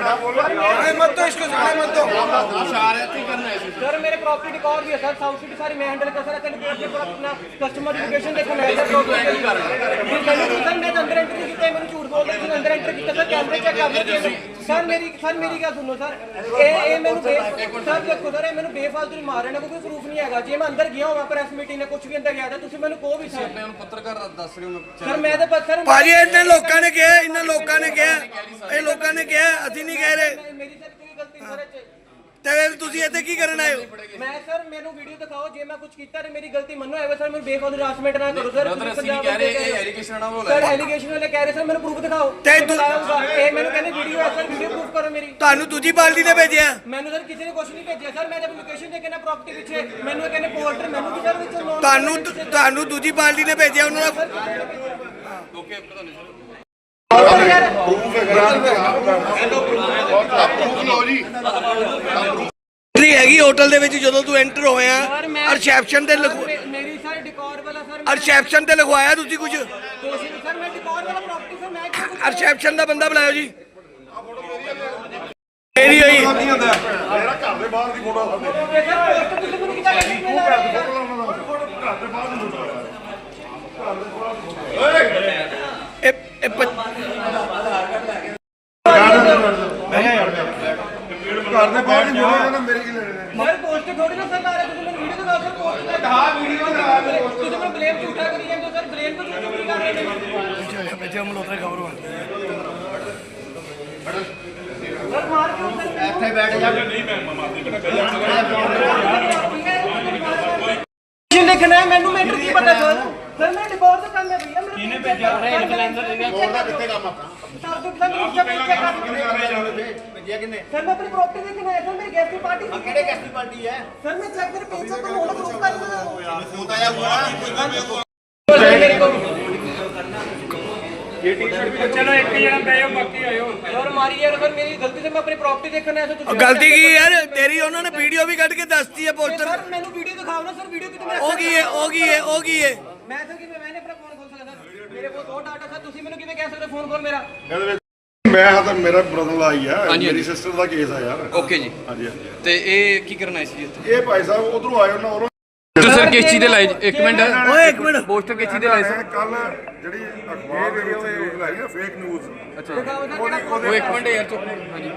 आने मत दो इसको जाने मत दो सर मेरे प्रॉपर्टी रिकॉर्ड भी है सर साउथ सिटी सारी मैं हैंडल कर सर तेन अपने पूरा अपना कस्टमर एजुकेशन देखो मैं सर प्रॉपर्टी सर मैं तो अंदर एंटर नहीं किया मैंने झूठ बोल रहा अंदर एंटर किया सर कैमरे चेक कर लेते सर मेरी सर मेरी क्या सुनो सर ਇਹ ਇਹ ਮੈਨੂੰ ਬੇ- ਸਰ ਦੇਖੋ ਸਰ ਇਹ ਮੈਨੂੰ ਬੇਫਾਲਤੂ ਨਹੀਂ ਮਾਰ ਰਹੇ ਨੇ ਕੋਈ ਪ੍ਰੂਫ ਨਹੀਂ ਹੈਗਾ ਜੇ ਮੈਂ ਅੰਦਰ ਗਿਆ ਹਾਂ ਪ੍ਰੈਸ ਮੀਟਿੰਗ ਨੇ ਕੁਝ ਵੀ ਅੰਦਰ ਗਿਆ ਤਾਂ ਤੁਸੀਂ ਮੈਨੂੰ ਕਹੋ ਵੀ ਸਰ ਮੈਂ ਉਹਨੂੰ ਪੱਤਰਕਾਰ ਦੱਸ ਰਹੀ ਹਾਂ ਮੈਂ ਸਰ ਮੈਂ ਤਾਂ ਬਸ ਸਰ ਭਾਜੀ ਇੰਨੇ ਲੋਕਾਂ ਨੇ ਕਿਹਾ ਇਹਨਾਂ ਲੋਕਾਂ ਨੇ ਕਿਹਾ ਇਹ ਲੋਕਾਂ ਨੇ ਕਿਹਾ ਅਸੀਂ ਨਹੀਂ ਕਹਿ ਰਹੇ। ਮੇਰੀ ਸਰ ਕੋਈ ਗਲਤੀ ਸਰ ਇਹ 'ਚ। ਤੇ ਤੁਸੀਂ ਇੱਥੇ ਕੀ ਕਰਨ ਆਏ ਹੋ? ਮੈਂ ਸਰ ਮੈਨੂੰ ਵੀਡੀਓ ਦਿਖਾਓ ਜੇ ਮੈਂ ਕੁਝ ਕੀਤਾ ਤੇ ਮੇਰੀ ਗਲਤੀ ਮੰਨੋ। ਐਵੇਂ ਸਰ ਮੈਨੂੰ ਬੇਫਾਲਤੂ ਹਰਾਸਮੈਂਟ ਨਾ ਕਰੋ ਸਰ ਅਸੀਂ ਨਹੀਂ ਕਹਿ ਰਹੇ ਇਹ ਐਲੀਗੇਸ਼ਨ ਨਾ ਬੋਲ ਸਰ ਐਲੀਗੇਸ਼ਨ ਵਾਲੇ ਕਹਿ ਰਹੇ ਸਰ ਮੈਨੂੰ ਪ੍ਰੂਫ ਦਿਖਾਓ। ਤੇ ਤੂੰ- ਦਿਖਾਊਂਗਾ। ਇਹ ਮੈਨੂੰ ਕਹਿੰਦੇ ਵੀਡੀਓ ਹੈ ਸਰ ਵੀਡੀਓ ਪ੍ਰੂਫ ਕਰੋ ਮੇਰੀ। ਤੁਹਾਨੂੰ ਦੂਜੀ ਪਾਰਟੀ ਨੇ ਭੇਜਿਆ। ਮੈਨੂੰ ਸਰ ਕਿਸੇ ਨੇ ਕੁਝ ਨਹੀਂ ਭੇਜਿਆ ਸਰ। ਮੈਂ ਜਦ ਲੋਕੇਸ਼ਨ ਦੇਖੇ ਨਾ ਪ੍ਰੋਪਰਟੀ ਪਿੱਛੇ ਮੈਨੂੰ ਇਹ ਕਹਿੰਦੇ ਪੋਰਟਰ ਮੈਨੂੰ ਕੀ ਸਰ ਵਿੱਚ ਤੁਹਾਨੂੰ ਤੁਹਾਨੂੰ ਦੂਜੀ ਪਾਰਟੀ ਨੇ ਭੇਜਿਆ ਉਹਨਾਂ ਦਾ ਓਕੇ ਪ੍ਰਧਾਨ ਸਰ। ਐਂਟਰੀ ਹੈਗੀ ਹੋਟਲ ਦੇ ਵਿੱਚ ਜਦੋਂ ਤੂੰ ਐਂਟਰ ਹੋਇਆ ਰਿਸੈਪਸ਼ਨ ਤੇ ਲਿਖਵਾ ਮੇ- ਮੇਰੀ ਸਰ ਡਿਕੋਰ ਵਾਲਾ ਸਰ ਰਿਸੈਪਸ਼ਨ ਤੇ ਲਿਖਵਾਇਆ ਤੁਸੀਂ ਕੁਝ ਸਰ ਮੈਂ ਡਿਕੋਰ ਵਾਲਾ ਪ੍ਰੋਪਰਟੀ ਸਰ ਮੈਂ ਕਿਉਂ ਕੁਛ- ਰਿਸੈਪਸ਼ਨ ਦਾ ਬੰਦਾ ਬੁਲਾਇਓ ਜੀ। ਮੇਰੀ ਹੋਈ। ਤੁਸੀਂ ਮੈਨੂੰ ਕਿੱਦਾਂ ਇਹ ਪ- ਸਰ ਪੋਸਟ ਥੋੜੀ ਨਾ ਸਰ ਲਾ ਰਹੇ ਤੁਸੀਂ ਮੈਨੂੰ ਵੀਡੀਓ ਦਿਖਾਓ ਸਰ ਪੋਸਟ ਦਾ ਹਾਂ ਵੀਡੀਓ ਦਿਖਾ ਤੁਸੀਂ ਮੈਨੂੰ ਬਲੇਮ ਝੂਠਾ ਕਰੀ ਜਾਂਦੇ ਹੋ ਸਰ ਬਲੇਮ ਕੋ ਝੂਠਾ ਕਰੀ ਕਰ ਰਹੇ ਨੇ ਸਰ ਮਾਰ ਕਿਉਂ ਸਰ ਇੱਥੇ ਬੈਠ ਜਾ। ਨਹੀਂ ਮੈਂ ਮਾਰਦੀ ਦੇਖਣਾ ਹੈ? ਮੈਨੂੰ ਮੈਟਰ ਕੀ ਪਤਾ ਸਰ ਸਰ ਮੈਂ ਡਿਵੋਰਸ ਕਰਨਾ ਭਈਆ ਮੇਰੇ ਕਿਹਨੇ ਭੇਜਿਆ? ਐਂਬੂਲੈਂਸ ਦੇ ਕੋਲ ਦਾ ਕਿੱਥੇ ਕੰਮ ਆਪਣਾ ਸਰ ਤੋਂ ਸਰ ਮੈਨੂੰ ਚੈੱਕ ਕਰ ਭੇਜਿਆ ਕਿੰਨੇ? ਸਰ ਮੈਂ ਆਪਣੀ ਪ੍ਰੋਪਰਟੀ ਦੇਖਣਾ ਹੈ ਸਰ ਮੇਰੀ ਗੈਸਟ ਦੀ ਪਾਰਟੀ ਸੀ ਕਿਹੜੇ ਕੈਸਟੀ ਪਾਰਟੀ ਹੈ? ਸਰ ਮੈਂ ਚੈੱਕ ਕਰ ਪੇਜ ਤੋਂ ਹੁਣ ਪ੍ਰੂਫ ਕਰ ਦਿੰਦਾ ਫੋਨ ਤਾਂ ਆਇਆ ਹੋਣਾ ਚਲੋ ਇੱਕ ਜਣਾ ਬੈਠੋ ਬਾਕੀ ਆਇਓ। ਸਰ ਮਾਰੀ ਯਾਰ ਸਰ ਮੇਰੀ ਗਲਤੀ ਤੇ ਮੈਂ ਆਪਣੀ ਪ੍ਰੋਪਰਟੀ ਦੇਖਣ ਆਇਆ ਸੀ ਤੁਸੀਂ ਗਲਤੀ ਕੀ ਯਾਰ? ਤੇਰੀ ਉਹਨਾਂ ਨੇ ਵੀਡੀਓ ਵੀ ਕੱਢ ਕੇ ਦੱਸਤੀ ਹੈ ਪੋਸਟਰ। ਸਰ ਮੈਨੂੰ ਵੀਡੀਓ ਦਿਖਾਓ ਨਾ ਸਰ ਵੀਡੀਓ ਕਿਤੇ ਮੇਰਾ ਉਹ ਕੀ ਹੈ ਉਹ ਕੀ ਹੈ ਉਹ ਕੀ ਹੈ? ਮੈਂ ਸਰ ਕਿਵੇਂ ਮੈਨੇ ਆਪਣਾ ਫੋਨ ਖੋਲ ਸਕਦਾ ਮੇਰੇ ਕੋਲ ਦੋ ਡਾਟਾ ਸਰ ਤੁਸੀਂ ਮੈਨੂੰ ਕਿਵੇਂ ਕਹਿ ਸਕਦੇ ਫੋਨ ਖੋਲ ਮੇਰਾ? ਮੈਂ ਹਾਂ ਤਾਂ ਮੇਰਾ ਬ੍ਰਦਰ ਆਈ ਆ ਮੇਰੀ ਸਿਸਟਰ ਦਾ ਕੇਸ ਆ ਯਾਰ। ਓਕੇ ਜੀ। ਹਾਂਜੀ ਹਾਂਜੀ। ਤੇ ਇਹ ਕੀ ਕਰਨ ਸੀ ਜੀ ਇੱਥੇ? ਇਹ ਭਾਈ ਸਾਹਿਬ ਉਧਰੋਂ ਆਏ ਉਹਨਾਂ ਉਰੋਂ ਤੇ ਸਰ ਕਿਸ ਚੀਜ਼ ਦੇ ਲਾਏ ਜੀ? ਇੱਕ ਮਿੰਟ। ਓਏ ਇੱਕ ਮਿੰਟ। ਪੋਸਟਰ ਕਿਸ ਚੀਜ਼ ਦੇ ਲਾਏ ਸਰ। ਕੱਲ ਜਿਹੜੀ ਅਖਬਾਰ ਦੇ ਵਿੱਚ ਨਿਊਜ਼ ਲਾਈ ਨਾ ਫੇਕ ਨਿਊਜ਼ ਅੱਛਾ। ਉਹ ਇੱਕ ਮਿੰਟ ਯਾਰ ਚੁੱਪ। ਹਾਂਜੀ।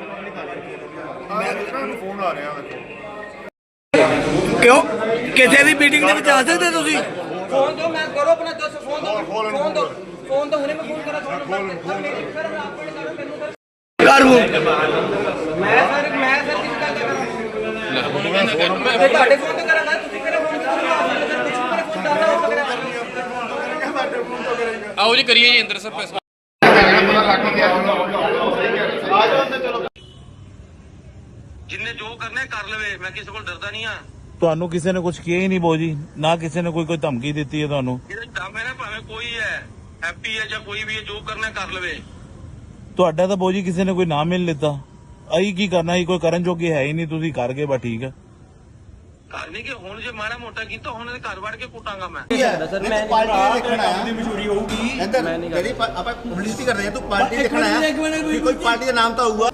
ਆਹ ਨੂੰ ਫੋਨ ਆ ਰਿਹਾ ਕਿਉਂ? ਕਿਸੇ ਦੀ ਮੀਟਿੰਗ ਦੇ ਵਿੱਚ ਆ ਸਕਦੇ ਤੁਸੀਂ? ਫੋਨ ਦੋ ਮੈਂ ਕਰੋ ਆਪਣਾ ਦੱਸ ਫੋਨ ਦੋ। ਫੋਨ ਦੋ। ਫੋਨ ਦੋ ਹੁਣੇ ਮੈਂ ਫੋਨ ਕਰਾਂ ਤੁਹਾਨੂੰ ਸਰ ਮੇਰੀ ਸਰ ਆਪ ਕੋਲ ਕਰੋ ਮੈਨੂੰ ਸਰ ਕਰ ਮੂੰਹ ਮੈਂ ਸਰ ਮੈਂ ਸਰ ਕਿਸ ਗੱਲ ਦਾ ਕਰਾਂ? ਮੈਂ ਤੁਹਾਡੇ ਫੋਨ ਤੇ ਕਰਾਂਗਾ ਤੁਸੀਂ ਮੇਰੇ ਫੋਨ ਤੇ ਕਰੋ ਸਰ ਕੁਝ ਮੇਰੇ ਫੋਨ ਦਾਦਾ ਹੋ ਸਕਦਾ ਆਓ ਜੀ ਕਰੀਏ ਜੀ ਅੰਦਰ ਸਰ ਪੈਸਾ। ਜਿੰਨੇ ਜੋ ਕਰਨੇ ਕਰ ਲਵੇ। ਮੈਂ ਕਿਸੇ ਕੋਲ ਡਰਦਾ ਨਹੀਂ ਆ ਤੁਹਾਨੂੰ ਕਿਸੇ ਨੇ ਕੁਝ ਕਿਹਾ ਹੀ ਨਹੀਂ ਬੋਜੀ ਨਾ ਕਿਸੇ ਨੇ ਕੋਈ ਕੋਈ ਧਮਕੀ ਦਿੱਤੀ ਹੈ ਤੁਹਾਨੂੰ। ਇਹਦੇ ਦਮ ਹੈ ਨਾ ਭਾਵੇਂ ਕੋਈ ਹੈ। ਹੈਪੀ ਹੈ ਜਾਂ ਕੋਈ ਵੀ ਹੈ ਜੋ ਕਰਨਾ ਕਰ ਲਵੇ। ਤੁਹਾਡਾ ਤਾਂ ਬੋਜੀ ਕਿਸੇ ਨੇ ਕੋਈ ਨਾਮ ਹੀ ਨਹੀਂ ਲਿੱਤਾ। ਅਈ ਕੀ ਕਰਨਾ ਹੀ ਕੋਈ ਕਰਨ ਜੋਗੇ ਹੈ ਹੀ ਨਹੀਂ ਤੁਸੀਂ ਕਰ ਗਏ ਬਸ ਠੀਕ ਹੈ। ਘਰ ਨਹੀਂ ਕਿ ਹੁਣ ਜੇ ਮਾੜਾ ਮੋਟਾ ਕੀਤਾ ਹੁਣ ਇਹਦੇ ਘਰ ਵੜ ਕੇ ਕੁੱਟਾਂਗਾ ਮੈਂ। ਪਾਰਟੀ ਦੇਖਣਾ ਹੈ। ਦੀ ਮਸ਼ਹੂਰੀ ਹੋਊਗੀ। ਇੱਧਰ ਜਿਹੜੀ ਪ- ਆਪਾਂ ਪਬਲਿਸਿਟੀ ਕਰ ਰਹੇ ਹਾਂ ਤੂੰ ਪਾਰਟੀ ਦੇਖਣਾ ਹੈ। ਵੀ ਕੋਈ ਪਾਰਟੀ ਦਾ ਨਾਮ ਤਾਂ ਹੋਊਗਾ।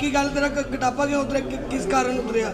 ਕੀ ਗੱਲ ਤੇਰਾ ਕਟਾਪਾ ਕਿਉਂ ਉਤਰਿਆ? ਕਿਸ ਕਾਰਨ ਉਤਰਿਆ?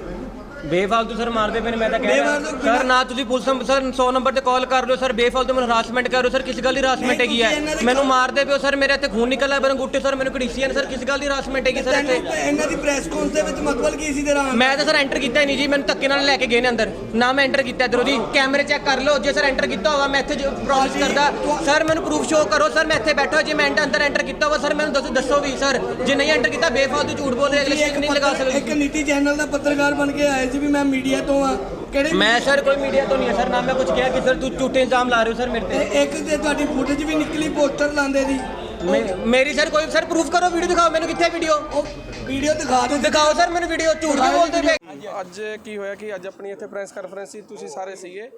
ਬੇਫਾਲਤੂ ਸਰ ਮਾਰਦੇ ਪਏ ਨੇ ਮੈਂ ਤਾਂ ਕਹਿ ਰਿਹਾ। ਬੇਫਾਲਤੂ ਸਰ ਨਾ ਤੁਸੀਂ ਪੁਲਿਸ ਨੂੰ ਸਰ 100 ਨੰਬਰ ਤੇ ਕਾਲ ਕਰ ਲਿਓ ਸਰ ਬੇਫਾਲਤੂ ਮੈਨੂੰ ਹਰਾਸਮੈਂਟ ਕਰ ਰਹੇ ਹੋ ਸਰ ਕਿਸ ਗੱਲ ਦੀ ਹਰਾਸਮੈਂਟ ਹੈਗੀ ਹੈ? ਮੈਨੂੰ ਮਾਰਦੇ ਪਿਓ ਸਰ ਮੇਰੇ ਇੱਥੇ ਖੂਨ ਨਿਕਲ ਆਇਆ ਬਰਨ ਗੁੱਟੇ ਸਰ ਮੈਨੂੰ ਕੜੀਸੀ ਨੇ ਸਰ ਕਿਸ ਗੱਲ ਦੀ ਹਰਾਸਮੈਂਟ ਹੈਗੀ ਸਰ ਇੱਥੇ? ਇਹਨਾਂ ਦੀ ਪ੍ਰੈਸ ਕਾਨਫਰੰਸ ਦੇ ਵਿੱਚ ਮਤਲਬ ਕੀ ਸੀ ਤੇਰਾ? ਮੈਂ ਤਾਂ ਸਰ ਐਂਟਰ ਕੀਤਾ ਹੀ ਨਹੀਂ ਜੀ ਮੈਨੂੰ ਧੱਕੇ ਨਾਲ ਲੈ ਕੇ ਗਏ ਨੇ ਅੰਦਰ। ਨਾ ਮੈਂ ਐਂਟਰ ਕੀਤਾ ਇਧਰੋਂ ਜੀ ਕੈਮਰੇ ਚੈੱਕ ਕਰ ਲਓ ਜੇ ਸਰ ਐਂਟਰ ਕੀਤਾ ਹੋਗਾ ਮੈਂ ਇੱਥੇ ਪ੍ਰੋਮਿਸ ਕਰਦਾ। ਸਰ ਮੈਨੂੰ ਪ੍ਰੂਫ ਸ਼ੋ ਕਰੋ ਸਰ ਮੈਂ ਇੱਥੇ ਬੈਠਾ ਜੇ ਮੈਂ ਅੰਦਰ ਐਂਟਰ ਕੀਤਾ ਹੋਗਾ ਸਰ ਮੈਨੂੰ ਦੱਸੋ ਦੱਸੋ ਵੀ ਸਰ ਜੇ ਨਹੀਂ ਐਂਟਰ ਕੀਤਾ ਬੇਫਾਲਤੂ ਝੂਠ ਬੋਲ ਰਹੇ ਅਗਲੇ ਸ਼ੀਕ ਨਹੀਂ ਲਗਾ ਇੱਕ ਸਕਦੇ। ਨੀਤੀ ਚੈਨਲ ਦਾ ਪੱਤਰਕਾਰ ਬਣ ਕੇ ਆਏ ਸੀ ਵੀ ਮੈਂ ਮੀਡੀਆ ਤੋਂ ਆ। ਕਿਹੜੇ ਮੈਂ ਸਰ ਕੋਈ ਮੀਡੀਆ ਤੋਂ ਨਹੀਂ ਹੈ ਸਰ ਨਾ ਮੈਂ ਕੁਝ ਕਿਹਾ ਕਿ ਸਰ ਤੂੰ ਝੂਠੇ ਇਲਜ਼ਾਮ ਲਾ ਰਹੇ ਹੋ ਸਰ ਮੇਰੇ ਤੇ। ਇੱਕ ਤੇ ਤੁਹਾਡੀ ਫੁਟੇਜ ਵੀ ਨਿਕਲੀ ਪੋਸਟਰ ਲਾਉਂਦੇ ਦੀ। ਮੇ- ਮੇਰੀ ਸਰ ਕੋਈ ਸਰ ਪ੍ਰੂਫ ਕਰੋ ਵੀਡੀਓ ਦਿਖਾਓ ਮੈਨੂੰ ਕਿੱਥੇ ਵੀਡੀਓ ਉਹ ਵੀਡੀਓ ਦਿਖਾ ਦੇ ਦਿਖਾਓ ਸਰ ਮੈਨੂੰ ਵੀਡੀਓ ਝੂਠ ਕਿਉਂ ਬੋਲਦੇ ਪਏ ਅੱਜ ਕੀ ਹੋਇਆ ਕਿ ਅੱਜ ਆਪਣੀ ਇੱਥੇ ਪ੍ਰੈਸ ਕਾਨਫਰੰਸ ਸੀ ਤੁਸੀਂ ਸਾਰੇ ਸੀਗੇ।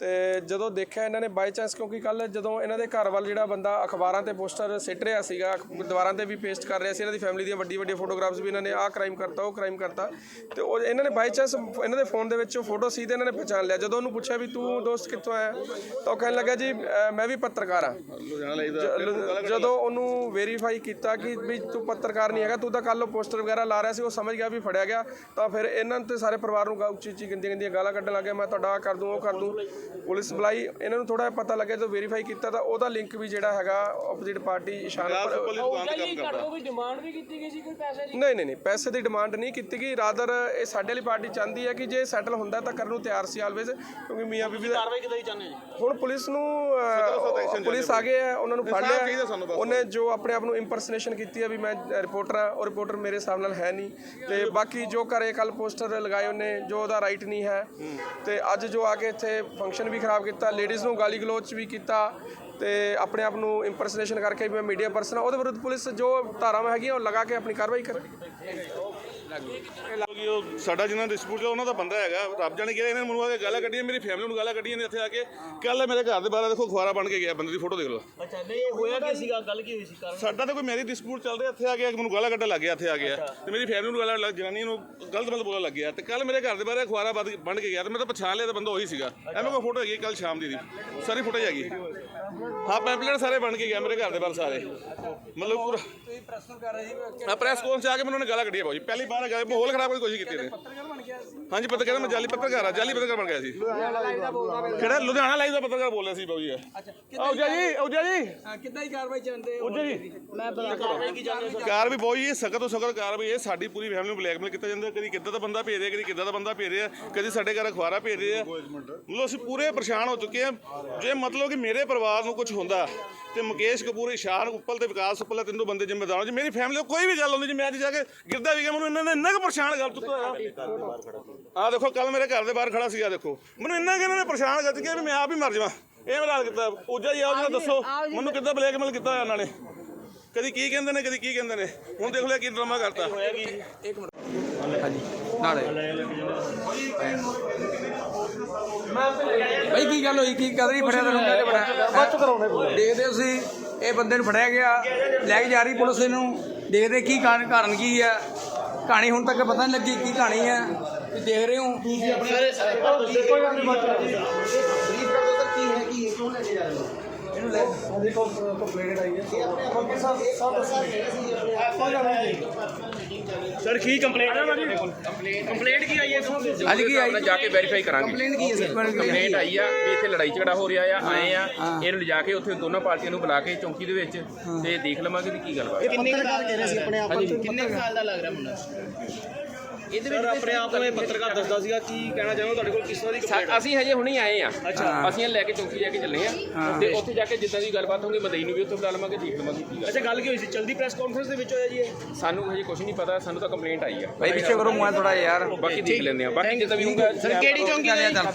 ਤੇ ਜਦੋਂ ਦੇਖਿਆ ਇਹਨਾਂ ਨੇ ਬਾਈ ਚਾਂਸ ਕਿਉਂਕਿ ਕੱਲ ਜਦੋਂ ਇਹਨਾਂ ਦੇ ਘਰ ਵੱਲ ਜਿਹੜਾ ਬੰਦਾ ਅਖਬਾਰਾਂ ਤੇ ਪੋਸਟਰ ਸਿੱਟ ਰਿਹਾ ਸੀਗਾ ਦੀਵਾਰਾਂ ਤੇ ਵੀ ਪੇਸਟ ਕਰ ਰਿਹਾ ਸੀ ਇਹਨਾਂ ਦੀ ਫੈਮਿਲੀ ਦੀਆਂ ਵੱਡੀ ਵੱਡੀਆਂ ਫੋਟੋਗ੍ਰਾਫਸ ਵੀ ਇਹਨਾਂ ਨੇ ਆਹ ਕ੍ਰਾਈਮ ਕਰਤਾ ਉਹ ਕ੍ਰਾਈਮ ਕਰਤਾ। ਤੇ ਉਹ ਇਹਨਾਂ ਨੇ ਬਾਈ ਚਾਂਸ ਇਹਨਾਂ ਦੇ ਫੋਨ ਦੇ ਵਿੱਚ ਉਹ ਫੋਟੋ ਸੀ ਤੇ ਇਹਨਾਂ ਨੇ ਪਛਾਣ ਲਿਆ। ਜਦੋਂ ਉਹਨੂੰ ਪੁੱਛਿਆ ਵੀ ਤੂੰ ਦੋਸਤ ਕਿੱਥੋਂ ਆਇਆ ਤਾਂ ਉਹ ਕਹਿਣ ਲੱਗਾ ਜੀ ਮੈਂ ਵੀ ਪੱਤਰਕਾਰ ਆ ਜਦੋਂ ਉਹਨੂੰ ਵੈਰੀਫਾਈ ਕੀਤਾ ਕਿ ਵੀ ਤੂੰ ਪੱਤਰਕਾਰ ਨਹੀਂ ਹੈਗਾ ਤੂੰ ਤਾਂ ਕੱਲ ਪੋਸਟਰ ਵਗੈਰਾ ਲਾ ਰਿਹਾ ਸੀ ਉਹ ਸਮਝ ਗਿਆ ਵੀ ਫੜਿਆ ਗਿਆ ਤਾਂ ਫਿਰ ਇਹਨਾਂ ਤੇ ਸਾਰੇ ਪਰਿਵਾਰ ਨੂੰ ਗਾ- ਉੱਚੀ ਉੱਚੀ ਗੰਦੀਆਂ ਗੰਦੀਆਂ ਗਾਲਾਂ ਕੱਢਣ ਲੱਗੇ ਮੈਂ ਤੁਹਾਡਾ ਕਰ ਦੂੰ ਉਹ ਕਰ ਦੂੰ। ਪੁਲਿਸ ਬੁਲਾਈ। ਇਹਨਾਂ ਨੂੰ ਥੋੜਾ ਪਤਾ ਲੱਗਿਆ ਜਦੋਂ ਵੈਰੀਫਾਈ ਕੀਤਾ ਤਾਂ ਉਹਦਾ ਲਿੰਕ ਵੀ ਜਿਹੜਾ ਹੈਗਾ ਆਪੋਜ਼ਿਟ ਪਾਰਟੀ ਇਸ਼ਾਨ ਕੋਈ ਡਿਮਾਂਡ ਵੀ ਕੀਤੀ ਗਈ ਸੀ ਕੋਈ ਪੈਸੇ ਦੀ? ਨਹੀਂ ਨਹੀਂ ਨਹੀਂ ਪੈਸੇ ਦੀ ਡਿਮਾਂਡ ਨਹੀਂ ਕੀਤੀ ਗਈ। ਰਾਦਰ ਇਹ ਸਾਡੇ ਵਾਲੀ ਪਾਰਟੀ ਚਾਹੁੰਦੀ ਹੈ ਕਿ ਜੇ ਸੈਟਲ ਹੁੰਦਾ ਤਾਂ ਕਰਨ ਨੂੰ ਤਿਆਰ ਸੀ ਆਲਵੇਜ਼ ਕਿਉਂਕਿ ਮੀਆਂ ਬੀਬੀ ਦਾ ਕਾਰਵਾਈ ਕਿਦਾਂ ਚਾਹੁੰਦੇ ਜੀ? ਹੁਣ ਪੁਲਿਸ ਨੂੰ ਪੁਲਿਸ ਆ ਗਏ ਆ ਉਹਨਾਂ ਨੂੰ ਫੜ ਲਿਆ। ਉਹਨੇ ਜੋ ਆਪਣੇ ਆਪ ਨੂੰ ਇੰਪਰਸਨੇਸ਼ਨ ਕੀਤੀ ਹੈ ਵੀ ਮੈਂ ਰਿਪੋਰਟਰ ਆ ਉਹ ਰਿਪੋਰਟਰ ਮੇਰੇ ਹਿਸਾਬ ਨਾਲ ਹੈ ਨਹੀਂ। ਤੇ ਬਾਕੀ ਜੋ ਘਰੇ ਕੱਲ ਪੋਸਟਰ ਲਗਾਏ ਉਹਨੇ, ਜੋ ਉਹਦਾ ਰਾਈਟ ਨਹੀਂ ਹੈ। ਤੇ ਅੱਜ ਜੋ ਆ ਕੇ ਇੱਥੇ ਫੰਕਸ਼ਨ ਵੀ ਖਰਾਬ ਕੀਤਾ ਲੇਡੀਜ਼ ਨੂੰ ਗਾਲੀ ਗਲੋਚ ਵੀ ਕੀਤਾ, ਤੇ ਆਪਣੇ ਆਪ ਨੂੰ ਇੰਪਰਸਨੇਸ਼ਨ ਕਰਕੇ ਵੀ ਮੈਂ ਮੀਡੀਆ ਪਰਸਨ ਆ ਉਹਦੇ ਵਿਰੁੱਧ ਪੁਲਿਸ ਜੋ ਧਾਰਾਵਾਂ ਹੈਗੀਆਂ, ਉਹ ਲਗਾ ਕੇ ਆਪਣੀ ਕਾਰਵਾਈ ਕਰੇ ਕਿ ਉਹ ਸਾਡਾ ਜਿਹਨਾਂ ਡਿਸਪਿਊਟ ਉਹਨਾਂ ਦਾ ਬੰਦਾ ਹੈਗਾ। ਰੱਬ ਜਾਣੇ ਕਿਹਾ ਇਹਨਾਂ ਨੇ ਮੈਨੂੰ ਆ ਕੇ ਗਾਲਾਂ ਕੱਢੀਆਂ ਮੇਰੀ ਫੈਮਿਲੀ ਨੂੰ ਗਾਲਾਂ ਕੱਢੀਆਂ ਨੇ ਇੱਥੇ ਆ ਕੇ। ਕੱਲ ਮੇਰੇ ਘਰ ਦੇ ਬਾਹਰ ਦੇਖੋ ਖੁਆਰਾ ਬਣ ਕੇ ਗਿਆ ਬੰਦੇ ਦੀ ਫੋਟੋ ਦੇਖ ਲਓ। ਅੱਛਾ ਨਹੀਂ ਹੋਇਆ ਕੀ ਸੀਗਾ? ਗੱਲ ਕੀ ਹੋਈ ਸੀ? ਕਾਰਨ? ਸਾਡਾ ਤਾਂ ਕੋਈ ਮੇਰੀ ਡਿਸਪਿਊਟ ਚੱਲ ਰਿਹਾ ਇੱਥੇ ਆ ਕੇ ਮੈਨੂੰ ਗਾਲਾਂ ਕੱਢਣ ਲੱਗ ਗਿਆ ਇੱਥੇ ਆ ਗਿਆ ਤੇ ਮੇਰੀ ਫੈਮਿਲੀ ਨੂੰ ਗਾਲਾਂ ਲੱਗ ਜਨਾਨੀ ਨੂੰ ਗਲਤ ਮਤਲਬ ਬੋਲਣ ਲੱਗ ਗਿਆ। ਤੇ ਕੱਲ ਮੇਰੇ ਘਰ ਦੇ ਬਾਹਰ ਖੁਆਰਾ ਬਣ ਕੇ ਗਿਆ ਤੇ ਮੈਂ ਤਾਂ ਪਛਾਣ ਲਿਆ ਤਾਂ ਬੰਦਾ ਉਹੀ ਸੀਗਾ। ਐਵੇਂ ਕੋਈ ਫੋਟੋ ਹੈਗੀ ਕੱਲ ਸ਼ਾਮ ਦੀ ਦੀ। ਸਾਰੀ ਫੋਟੋ ਹੈਗੀ। ਹਾਂ ਪੈਂਪਲੇਟ ਸਾਰੇ ਬਣ ਕੇ ਗਿਆ ਮੇਰੇ ਘਰ ਦੇ ਬਾਹਰ ਸਾਰੇ। ਮਤਲਬ ਪੂਰਾ ਤੁਸੀਂ ਪ੍ਰੈਸ ਕਰ ਰਹੇ ਸੀ ਹਾਂ ਪ੍ਰੈਸ ਕੋਲ ਚ ਆ ਕੇ ਮੈਨੂੰ ਉਹਨੇ ਗਾਲਾਂ ਕੱਢੀਆਂ ਬਾਜੀ ਪਹਿਲੀ ਵਾਰ ਗਿਆ ਮਾਹੌਲ ਖਰਾਬ ਦੀ ਕੋਸ਼ਿਸ਼ ਕੀਤੀ ਨੇ ਹਾਂਜੀ ਪੱਤਰਕਾਰ ਮੈਂ ਜਾਲੀ ਪੱਤਰਕਾਰ ਆ ਜਾਲੀ ਪੱਤਰਕਾਰ ਬਣ ਗਿਆ ਸੀ। ਕਿਹੜਾ? ਲੁਧਿਆਣਾ ਲਾਈਵ ਦਾ ਪੱਤਰਕਾਰ ਬੋਲਿਆ ਸੀ ਬਾਬੂ ਜੀ ਆਉਜਾ ਜੀ ਆਉਜਾ ਜੀ। ਕਿੱਦਾਂ ਦੀ ਕਾਰਵਾਈ ਹੋ? ਆਉਜਾ ਜੀ। ਮੈਂ ਕਾਰਵਾਈ ਕੀ ਹੋ ਕਾਰ ਵੀ ਬਹੁਤ ਹੀ ਸਖਤ ਤੋਂ ਸਖਤ ਕਾਰ ਵੀ ਇਹ ਸਾਡੀ ਪੂਰੀ ਫੈਮਿਲੀ ਨੂੰ ਬਲੈਕਮੇਲ ਕੀਤਾ ਜਾਂਦਾ ਕਦੀ ਕਿੱਦਾਂ ਦਾ ਬੰਦਾ ਭੇਜ ਰਿਹਾ ਕਦੀ ਕਿੱਦਾਂ ਦਾ ਬੰਦਾ ਭੇਜ ਰਿਹਾ ਕਦੀ ਸਾਡੇ ਘਰ ਅਖਬਾਰਾਂ ਭੇਜ ਰਹੇ ਮਤਲਬ ਅਸੀਂ ਪੂਰੇ ਪਰੇਸ਼ਾਨ ਹੋ ਚੁੱਕੇ ਆ ਜੇ ਮਤਲਬ ਕਿ ਮੇਰੇ ਪਰਿਵਾਰ ਨੂੰ ਕੁਝ ਹੁੰਦਾ ਤੇ ਮੁਕੇਸ਼ ਕਪੂਰ ਇਸ਼ਾਨ ਉੱਪਲ ਤੇ ਵਿਕਾਸ ਉੱਪਲ ਤਿੰਨੋਂ ਬੰਦੇ ਜ਼ਿੰਮੇਦਾਰ ਹੋ ਜੇ। ਮੇਰੀ ਫੈਮਿਲੀ ਕੋਈ ਵੀ ਗੱਲ ਹੁੰਦੀ ਜੇ ਮੈਂ ਅੱਜ ਜਾ ਕੇ ਗਿਰਦਾ ਵੀ ਗਿਆ ਮੈਨੂੰ ਇਹਨਾਂ ਨੇ ਇੰਨਾ ਕੁ ਪਰੇਸ਼ਾਨ ਕਰ ਦਿੱਤਾ ਹੋਇਆ ਆ ਦੇਖੋ ਕੱਲ ਮੇਰੇ ਘਰ ਦੇ ਬਾਹਰ ਖੜਾ ਸੀ ਆ ਦੇਖੋ। ਮੈਨੂੰ ਇੰਨਾ ਕਿ ਇਹਨਾਂ ਨੇ ਪਰੇਸ਼ਾਨ ਕਰ ਚੁੱਕਿਆ ਵੀ ਮੈਂ ਆਪ ਹੀ ਮਰ ਜਾਵਾਂ। ਇਹ ਮੇਰਾ ਹਾਲ ਕੀਤਾ। ਉੱਜਾ ਜੀ ਆਓ ਜਿਹੜਾ ਦੱਸੋ ਮੈਨੂੰ ਕਿੱਦਾਂ ਬਲੈਕਮੇਲ ਕੀਤਾ ਹੋਇਆ ਇਹਨਾਂ ਨੇ? ਕਦੀ ਕੀ ਕਹਿੰਦੇ ਨੇ ਕਦੀ ਕੀ ਕਹਿੰਦੇ ਨੇ? ਹੁਣ ਦੇਖ ਲਿਆ ਕੀ ਡਰਾਮਾ ਕਰਤਾ। ਬਈ ਕੀ ਗੱਲ ਹੋਈ? ਕੀ ਕਦਰੀ ਫੜਿਆ ਤੈਨੂੰ? ਕਹਿੰਦੇ ਫੜਿਆ। ਦੇਖਦੇ ਤੁਸੀਂ ਇਹ ਬੰਦੇ ਨੂੰ ਫੜਿਆ ਗਿਆ ਲੈ ਕੇ ਜਾ ਰਹੀ ਪੁਲਿਸ ਇਹਨੂੰ। ਦੇਖਦੇ ਕੀ ਕਾਰਨ ਕਾਰਨ ਕੀ ਹੈ ਕਹਾਣੀ ਹੁਣ ਤੱਕ ਪਤਾ ਨਹੀਂ ਲੱਗੀ ਕੀ ਕਹਾਣੀ ਹੈ ਤੁਸੀਂ ਦੇਖ ਰਹੇ ਹੋ ਸਰ ਕੀ ਕੰਪਲੇਂਟ ਕੰਪਲੇਂਟ ਕੀ ਆਈ ਹੈ। ਅੱਜ ਕੀ ਆਈ? ਜਾ ਕੇ ਵੈਰੀਫਾਈ ਕਰਾਂਗੇ। ਕੰਪਲੇਂਟ ਕੀ ਹੈ ਸਰ ਕੰਪਲੇਂਟ ਆਈ ਆ ਵੀ ਇੱਥੇ ਲੜਾਈ ਝਗੜਾ ਹੋ ਰਿਹਾ ਆ ਆਏ ਆ। ਇਹਨੂੰ ਲਿਜਾ ਕੇ ਉੱਥੇ ਦੋਨਾਂ ਪਾਰਟੀਆਂ ਨੂੰ ਬੁਲਾ ਕੇ ਚੌਂਕੀ ਦੇ ਵਿੱਚ ਤੇ ਦੇਖ ਲਵਾਂਗੇ ਵੀ ਕੀ ਗੱਲਬਾਤ ਕਿੰਨੇ ਸਾਲ ਕਹਿ ਰਹੇ ਸੀ ਆਪਣੇ ਆਪ ਨੂੰ ਕਿੰਨੇ ਸਾਲ ਦਾ ਲੱਗ ਰਿਹਾ ਮੁੰਡਾ? ਇਹਦੇ ਵਿੱਚ ਆਪਣੇ ਆਪ ਨੂੰ ਇਹ ਪੱਤਰਕਾਰ ਦੱਸਦਾ ਸੀਗਾ ਕੀ ਕਹਿਣਾ ਚਾਹੁੰਦਾ ਤੁਹਾਡੇ ਕੋਲ ਕਿਸ ਤਰ੍ਹਾਂ ਦੀ ਸਾ- ਅਸੀਂ ਹਜੇ ਹੁਣੇ ਆਏ ਆ। ਅਸੀਂ ਇਹ ਲੈ ਕੇ ਚੌਂਕੀ ਜਾ ਕੇ ਚੱਲੇ ਆ। ਤੇ ਉੱਥੇ ਜਾ ਕੇ ਜਿੱਦਾਂ ਦੀ ਗੱਲਬਾਤ ਹੋਊਗੀ ਮਦਈ ਨੂੰ ਵੀ ਉੱਥੇ ਬੁਲਾ ਲਵਾਂਗੇ ਦੇਖ ਲਵਾਂਗੇ ਕੀ ਗੱਲ ਅੱਛਾ ਗੱਲ ਕੀ ਹੋਈ ਸੀ? ਜਲਦੀ ਪ੍ਰੈਸ ਕਾਨਫਰੰਸ ਦੇ ਵਿੱਚ ਹੋਇਆ ਜੀ ਇਹ? ਸਾਨੂੰ ਹਜੇ ਕੁਝ ਨਹੀਂ ਪਤਾ ਸਾਨੂੰ ਤਾਂ ਕੰਪਲੇਂਟ ਆਈ ਆ। ਬਈ ਪਿੱਛੇ ਕਰੋ ਮੂੰਹ ਥੋੜਾ ਯਾਰ। ਬਾਕੀ ਦੇਖ ਲੈਂਦੇ ਆ। ਬਾਕੀ ਜਿੱਦਾਂ ਵੀ ਹੋਊਗਾ ਚੱਲ